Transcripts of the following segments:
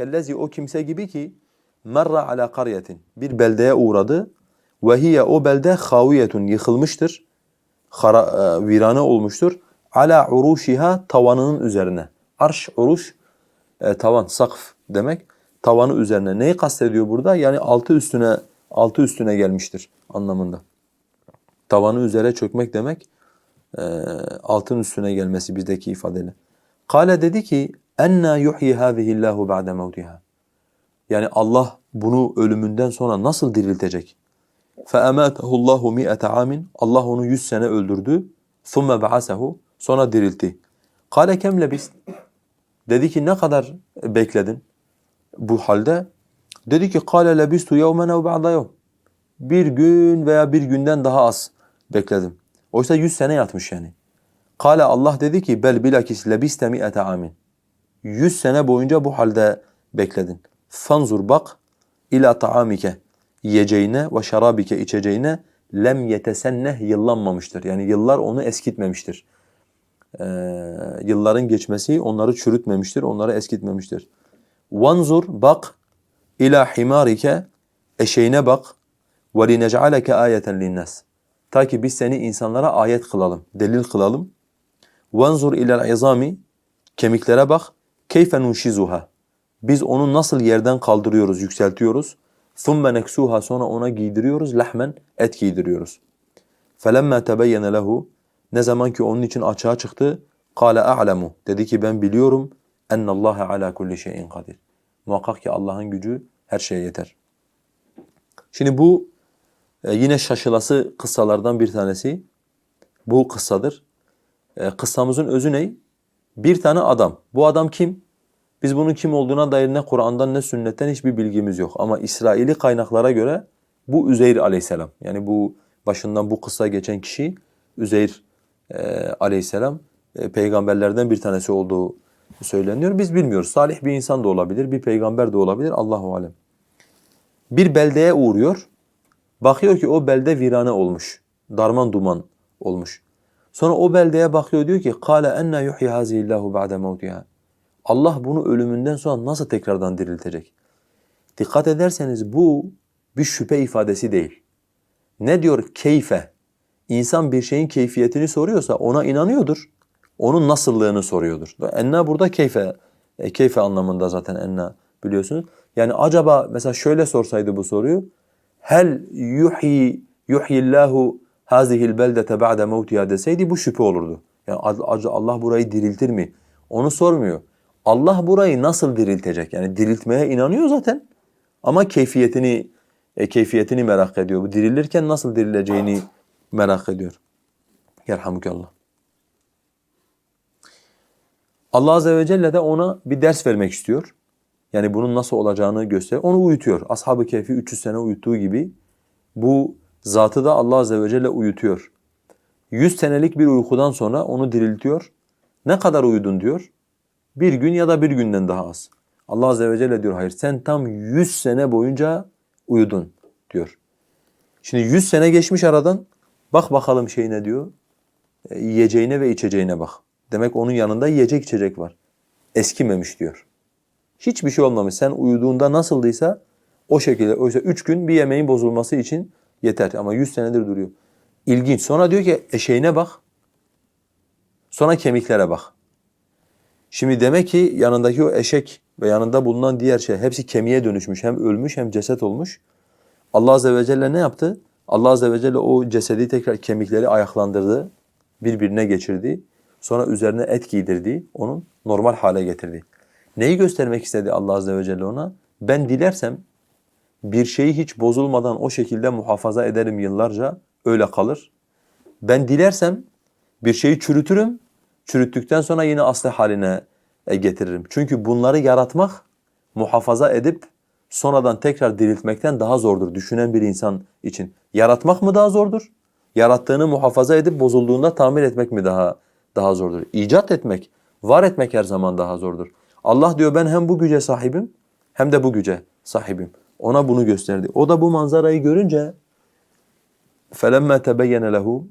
Kellezi o kimse gibi ki merra ala qaryetin bir beldeye uğradı ve hiye o belde haviyetun yıkılmıştır. Hara, e, virane olmuştur. Ala uruşiha tavanının üzerine. Arş uruş e, tavan, sakf demek. Tavanı üzerine. Neyi kastediyor burada? Yani altı üstüne altı üstüne gelmiştir anlamında. Tavanı üzere çökmek demek e, altın üstüne gelmesi bizdeki ifadeyle. Kale dedi ki enna yuhyi hâzihi Allahu ba'de mevtiha. Yani Allah bunu ölümünden sonra nasıl diriltecek? فَاَمَاتَهُ اللّٰهُ مِئَةَ عَامٍ Allah onu yüz sene öldürdü. ثُمَّ بَعَسَهُ Sonra diriltti. قَالَ كَمْ لَبِسْتِ Dedi ki ne kadar bekledin bu halde? Dedi ki قَالَ لَبِسْتُ يَوْمًا اَوْ بَعْضَ يَوْمٍ Bir gün veya bir günden daha az bekledim. Oysa yüz sene yatmış yani. Kale Allah dedi ki bel bilakis lebiste mi'ete amin. yüz sene boyunca bu halde bekledin. Fanzur bak ila taamike yiyeceğine ve şarabike içeceğine lem yetesenneh yıllanmamıştır. Yani yıllar onu eskitmemiştir. Ee, yılların geçmesi onları çürütmemiştir, onları eskitmemiştir. Vanzur bak ila himarike eşeğine bak ve linec'aleke ayeten linnas. Ta ki biz seni insanlara ayet kılalım, delil kılalım. Vanzur ila izami kemiklere bak كَيْفَ نُنْشِزُهَا Biz onu nasıl yerden kaldırıyoruz, yükseltiyoruz. ثُمَّ نَكْسُوهَا Sonra ona giydiriyoruz, lahmen et giydiriyoruz. فَلَمَّا تَبَيَّنَ لَهُ Ne zaman ki onun için açığa çıktı, قَالَ أَعْلَمُ Dedi ki ben biliyorum, اَنَّ اللّٰهَ عَلَى كُلِّ شَيْءٍ قَدِرٍ Muhakkak ki Allah'ın gücü her şeye yeter. Şimdi bu e, yine şaşılası kıssalardan bir tanesi. Bu kıssadır. E, kıssamızın özü ne? Bir tane adam. Bu adam kim? Biz bunun kim olduğuna dair ne Kur'an'dan ne sünnetten hiçbir bilgimiz yok. Ama İsraili kaynaklara göre bu Üzeyr aleyhisselam. Yani bu başından bu kıssa geçen kişi Üzeyr e, aleyhisselam e, peygamberlerden bir tanesi olduğu söyleniyor. Biz bilmiyoruz. Salih bir insan da olabilir, bir peygamber de olabilir. Allahu alem. Bir beldeye uğruyor. Bakıyor ki o belde virane olmuş. Darman duman olmuş. Sonra o beldeye bakıyor diyor ki kâle enne yuhyi hazihillahu ba'de mevtiha. Allah bunu ölümünden sonra nasıl tekrardan diriltecek? Dikkat ederseniz bu bir şüphe ifadesi değil. Ne diyor keyfe? İnsan bir şeyin keyfiyetini soruyorsa ona inanıyordur. Onun nasıllığını soruyordur. Enna burada keyfe, e, keyfe anlamında zaten enna biliyorsunuz. Yani acaba mesela şöyle sorsaydı bu soruyu. Hel yuhyi yuhyillahu hazihil beldete ba'de mevtiha deseydi bu şüphe olurdu. Yani Allah burayı diriltir mi? Onu sormuyor. Allah burayı nasıl diriltecek? Yani diriltmeye inanıyor zaten. Ama keyfiyetini e, keyfiyetini merak ediyor. Bu dirilirken nasıl dirileceğini merak ediyor. Yerhamukallah. Allah azze ve celle de ona bir ders vermek istiyor. Yani bunun nasıl olacağını gösteriyor. Onu uyutuyor. Ashab-ı Kehf'i 300 sene uyuttuğu gibi bu zatı da Allah azze ve celle uyutuyor. 100 senelik bir uykudan sonra onu diriltiyor. Ne kadar uyudun diyor. Bir gün ya da bir günden daha az. Allah azze ve celle diyor hayır sen tam 100 sene boyunca uyudun diyor. Şimdi 100 sene geçmiş aradan bak bakalım şey ne diyor. E, yiyeceğine ve içeceğine bak. Demek onun yanında yiyecek içecek var. Eskimemiş diyor. Hiçbir şey olmamış. Sen uyuduğunda nasıldıysa o şekilde. Oysa üç gün bir yemeğin bozulması için yeter. Ama yüz senedir duruyor. İlginç. Sonra diyor ki eşeğine bak. Sonra kemiklere bak. Şimdi demek ki yanındaki o eşek ve yanında bulunan diğer şey hepsi kemiğe dönüşmüş. Hem ölmüş hem ceset olmuş. Allah Azze ve Celle ne yaptı? Allah Azze ve Celle o cesedi tekrar kemikleri ayaklandırdı. Birbirine geçirdi. Sonra üzerine et giydirdi. Onun normal hale getirdi. Neyi göstermek istedi Allah Azze ve Celle ona? Ben dilersem bir şeyi hiç bozulmadan o şekilde muhafaza ederim yıllarca, öyle kalır. Ben dilersem bir şeyi çürütürüm, çürüttükten sonra yine aslı haline e, getiririm. Çünkü bunları yaratmak, muhafaza edip sonradan tekrar diriltmekten daha zordur düşünen bir insan için. Yaratmak mı daha zordur? Yarattığını muhafaza edip bozulduğunda tamir etmek mi daha daha zordur? İcat etmek, var etmek her zaman daha zordur. Allah diyor ben hem bu güce sahibim hem de bu güce sahibim. Ona bunu gösterdi. O da bu manzarayı görünce فَلَمَّا تَبَيَّنَ لَهُ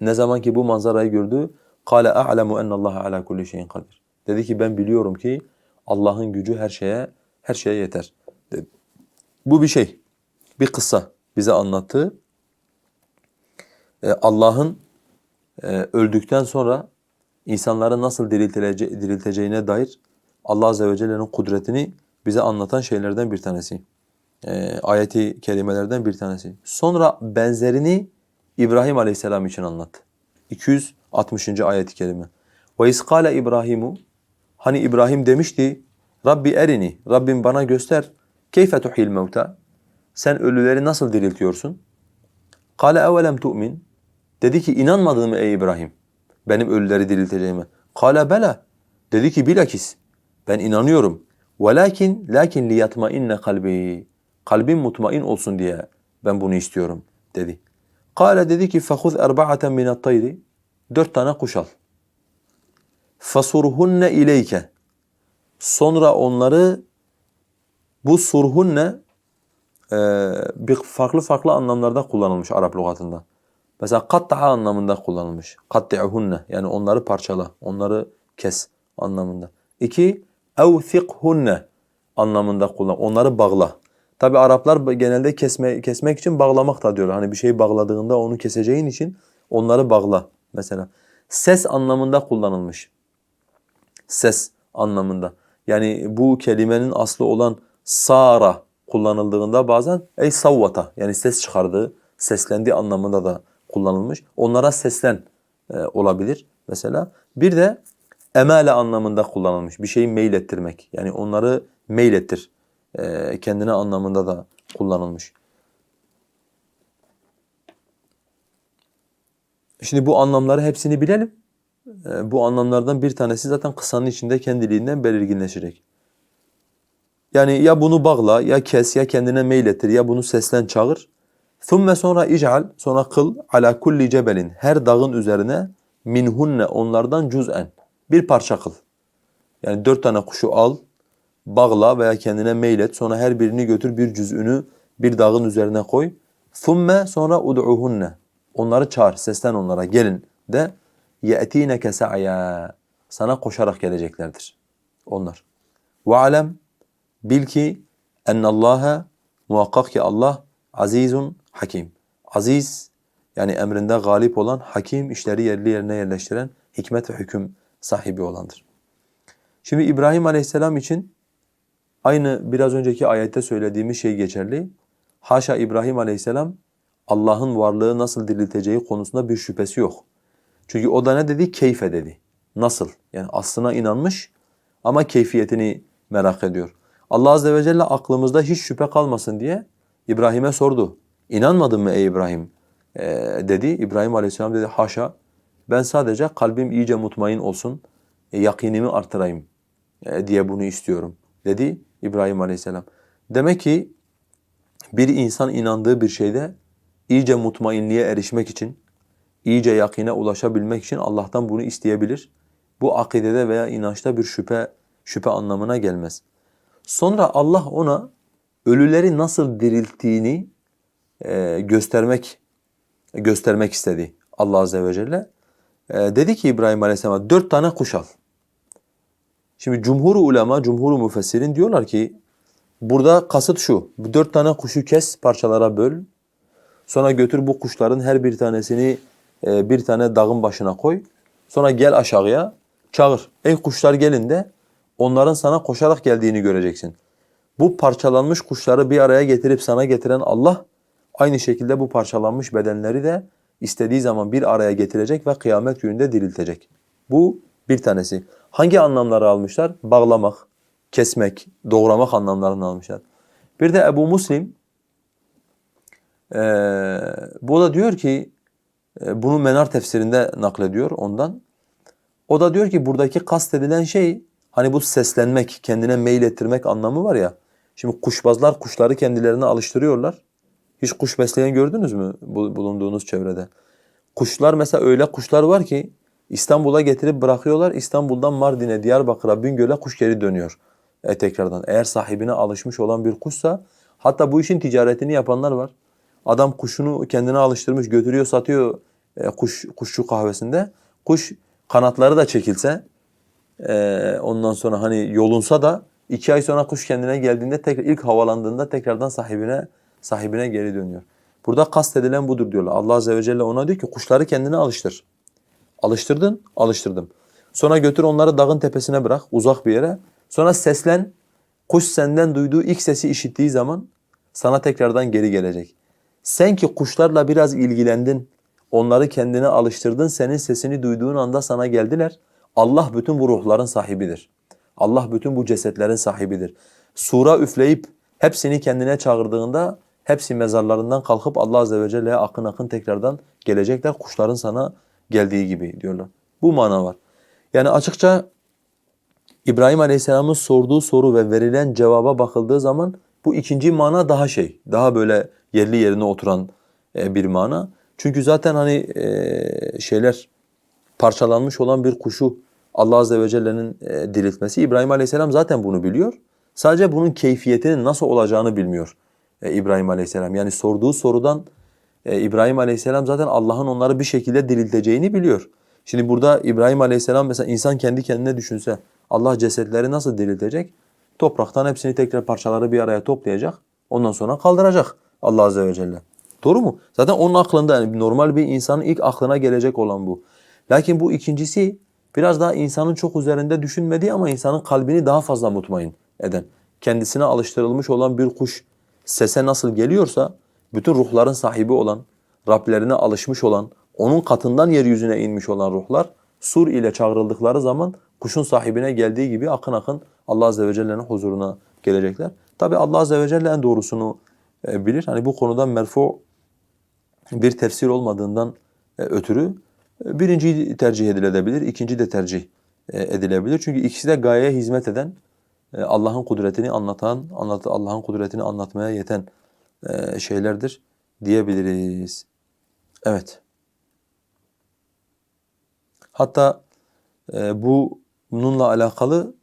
Ne zaman ki bu manzarayı gördü قَالَ أَعْلَمُ اَنَّ اللّٰهَ عَلَى كُلِّ شَيْءٍ قَدِرٍ Dedi ki ben biliyorum ki Allah'ın gücü her şeye her şeye yeter. dedi. Bu bir şey. Bir kıssa bize anlattığı e, Allah'ın e, öldükten sonra insanları nasıl diriltilece dirilteceğine dair Allah Azze ve Celle'nin kudretini bize anlatan şeylerden bir tanesi. E, ayeti kerimelerden bir tanesi. Sonra benzerini İbrahim Aleyhisselam için anlattı. 260. ayet-i kerime. Ve iskale İbrahimu hani İbrahim demişti Rabbi erini Rabbim bana göster keyfe tuhil mevta sen ölüleri nasıl diriltiyorsun? Kale evelem tu'min dedi ki inanmadın mı ey İbrahim benim ölüleri dirilteceğime? Kale bela dedi ki bilakis ben inanıyorum. Velakin lakin liyatmainne kalbi kalbim mutmain olsun diye ben bunu istiyorum dedi. Kale dedi ki fehuz erba'aten minat tayri dört tane kuş al. Fasurhunne ileyke sonra onları bu surhunne e, bir farklı farklı anlamlarda kullanılmış Arap lügatında. Mesela katta'a anlamında kullanılmış. Katti'hunne yani onları parçala, onları kes anlamında. İki, evthikhunne anlamında kullan. Onları bağla. Tabi Araplar genelde kesme, kesmek için bağlamak da diyorlar. Hani bir şeyi bağladığında onu keseceğin için onları bağla mesela. Ses anlamında kullanılmış. Ses anlamında. Yani bu kelimenin aslı olan sara kullanıldığında bazen ey savvata yani ses çıkardığı, seslendiği anlamında da kullanılmış. Onlara seslen e, olabilir mesela. Bir de emale anlamında kullanılmış. Bir şeyi meylettirmek. Yani onları meylettir. E, kendine anlamında da kullanılmış. Şimdi bu anlamları hepsini bilelim. E, bu anlamlardan bir tanesi zaten kısanın içinde kendiliğinden belirginleşecek. Yani ya bunu bağla, ya kes, ya kendine meylettir, ya bunu seslen çağır. ثُمَّ sonra ical, sonra kıl ala kulli cebelin her dağın üzerine minhunne onlardan cüz'en bir parça kıl. Yani dört tane kuşu al, bağla veya kendine meylet. Sonra her birini götür bir cüz'ünü bir dağın üzerine koy. Thumme sonra ud'uhunne. Onları çağır, seslen onlara gelin de ye'tineke sa'ya. Sana koşarak geleceklerdir onlar. Ve alem bil ki ennallaha muhakkak ki Allah azizun hakim. Aziz yani emrinde galip olan, hakim işleri yerli yerine yerleştiren, hikmet ve hüküm sahibi olandır. Şimdi İbrahim Aleyhisselam için aynı biraz önceki ayette söylediğimiz şey geçerli. Haşa İbrahim Aleyhisselam Allah'ın varlığı nasıl dirilteceği konusunda bir şüphesi yok. Çünkü o da ne dedi? Keyfe dedi. Nasıl? Yani aslına inanmış ama keyfiyetini merak ediyor. Allah Azze ve Celle aklımızda hiç şüphe kalmasın diye İbrahim'e sordu. İnanmadın mı ey İbrahim? Ee, dedi. İbrahim Aleyhisselam dedi haşa ben sadece kalbim iyice mutmain olsun, e, yakinimi artırayım e, diye bunu istiyorum dedi İbrahim Aleyhisselam. Demek ki bir insan inandığı bir şeyde iyice mutmainliğe erişmek için, iyice yakine ulaşabilmek için Allah'tan bunu isteyebilir. Bu akidede veya inançta bir şüphe şüphe anlamına gelmez. Sonra Allah ona ölüleri nasıl dirilttiğini e, göstermek göstermek istedi Allah azze ve celle. E, dedi ki İbrahim Aleyhisselam'a dört tane kuş al. Şimdi cumhur ulema, cumhur müfessirin diyorlar ki burada kasıt şu. Dört tane kuşu kes, parçalara böl. Sonra götür bu kuşların her bir tanesini e, bir tane dağın başına koy. Sonra gel aşağıya çağır. Ey kuşlar gelin de onların sana koşarak geldiğini göreceksin. Bu parçalanmış kuşları bir araya getirip sana getiren Allah aynı şekilde bu parçalanmış bedenleri de istediği zaman bir araya getirecek ve kıyamet gününde diriltecek. Bu bir tanesi. Hangi anlamları almışlar? Bağlamak, kesmek, doğramak anlamlarını almışlar. Bir de Ebu Muslim ee, bu da diyor ki e, bunu Menar tefsirinde naklediyor ondan. O da diyor ki buradaki kastedilen şey Hani bu seslenmek, kendine mail ettirmek anlamı var ya. Şimdi kuşbazlar kuşları kendilerine alıştırıyorlar. Hiç kuş besleyen gördünüz mü bulunduğunuz çevrede? Kuşlar mesela öyle kuşlar var ki İstanbul'a getirip bırakıyorlar. İstanbul'dan Mardin'e, Diyarbakır'a, Bingöl'e kuş geri dönüyor e, tekrardan. Eğer sahibine alışmış olan bir kuşsa hatta bu işin ticaretini yapanlar var. Adam kuşunu kendine alıştırmış götürüyor satıyor e, kuş kuşçu kahvesinde. Kuş kanatları da çekilse Ee, ondan sonra hani yolunsa da iki ay sonra kuş kendine geldiğinde tekrar ilk havalandığında tekrardan sahibine sahibine geri dönüyor. Burada kastedilen budur diyorlar. Allah azze ve celle ona diyor ki kuşları kendine alıştır. Alıştırdın, alıştırdım. Sonra götür onları dağın tepesine bırak, uzak bir yere. Sonra seslen, kuş senden duyduğu ilk sesi işittiği zaman sana tekrardan geri gelecek. Sen ki kuşlarla biraz ilgilendin, onları kendine alıştırdın, senin sesini duyduğun anda sana geldiler. Allah bütün bu ruhların sahibidir. Allah bütün bu cesetlerin sahibidir. Sura üfleyip hepsini kendine çağırdığında hepsi mezarlarından kalkıp Allah azze ve celle'ye akın akın tekrardan gelecekler. Kuşların sana geldiği gibi diyorlar. Bu mana var. Yani açıkça İbrahim Aleyhisselam'ın sorduğu soru ve verilen cevaba bakıldığı zaman bu ikinci mana daha şey, daha böyle yerli yerine oturan e, bir mana. Çünkü zaten hani e, şeyler parçalanmış olan bir kuşu Allah Azze ve Celle'nin e, diriltmesi. İbrahim Aleyhisselam zaten bunu biliyor. Sadece bunun keyfiyetinin nasıl olacağını bilmiyor e, İbrahim Aleyhisselam. Yani sorduğu sorudan e, İbrahim Aleyhisselam zaten Allah'ın onları bir şekilde dirilteceğini biliyor. Şimdi burada İbrahim Aleyhisselam mesela insan kendi kendine düşünse Allah cesetleri nasıl diriltecek? Topraktan hepsini tekrar parçaları bir araya toplayacak. Ondan sonra kaldıracak Allah Azze ve Celle. Doğru mu? Zaten onun aklında yani normal bir insanın ilk aklına gelecek olan bu. Lakin bu ikincisi biraz daha insanın çok üzerinde düşünmediği ama insanın kalbini daha fazla mutmain eden. Kendisine alıştırılmış olan bir kuş sese nasıl geliyorsa bütün ruhların sahibi olan, Rablerine alışmış olan, onun katından yeryüzüne inmiş olan ruhlar sur ile çağrıldıkları zaman kuşun sahibine geldiği gibi akın akın Allah Azze ve Celle'nin huzuruna gelecekler. Tabi Allah Azze ve Celle en doğrusunu e, bilir. Hani bu konuda merfu bir tefsir olmadığından e, ötürü e, birinci tercih edilebilir, ikinci de tercih edilebilir. Çünkü ikisi de gayeye hizmet eden, Allah'ın kudretini anlatan, anlat Allah'ın kudretini anlatmaya yeten e, şeylerdir diyebiliriz. Evet. Hatta e, bu bununla alakalı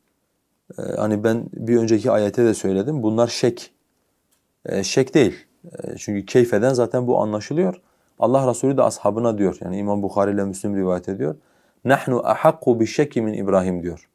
e, hani ben bir önceki ayete de söyledim. Bunlar şek. E, şek değil. E, çünkü keyfeden zaten bu anlaşılıyor. Allah Resulü de ashabına diyor. Yani İmam Bukhari ile Müslim rivayet ediyor. Nahnu ahakku bi şekki min İbrahim diyor.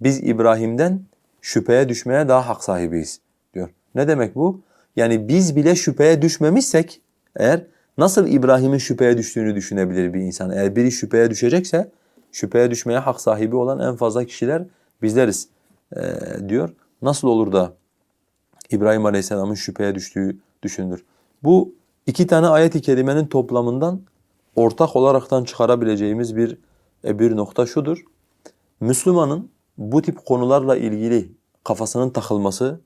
Biz İbrahim'den şüpheye düşmeye daha hak sahibiyiz diyor. Ne demek bu? Yani biz bile şüpheye düşmemişsek eğer nasıl İbrahim'in şüpheye düştüğünü düşünebilir bir insan? Eğer biri şüpheye düşecekse şüpheye düşmeye hak sahibi olan en fazla kişiler bizleriz e, diyor. Nasıl olur da İbrahim Aleyhisselam'ın şüpheye düştüğü düşünülür? Bu iki tane ayet-i kerimenin toplamından ortak olaraktan çıkarabileceğimiz bir e, bir nokta şudur. Müslümanın bu tip konularla ilgili kafasının takılması,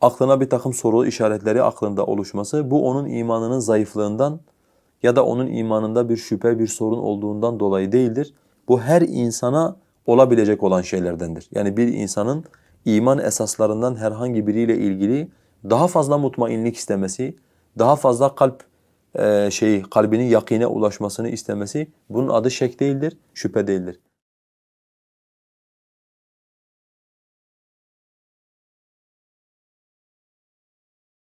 aklına bir takım soru işaretleri aklında oluşması, bu onun imanının zayıflığından ya da onun imanında bir şüphe, bir sorun olduğundan dolayı değildir. Bu her insana olabilecek olan şeylerdendir. Yani bir insanın iman esaslarından herhangi biriyle ilgili daha fazla mutmainlik istemesi, daha fazla kalp e, şeyi kalbinin yakine ulaşmasını istemesi bunun adı şek değildir, şüphe değildir.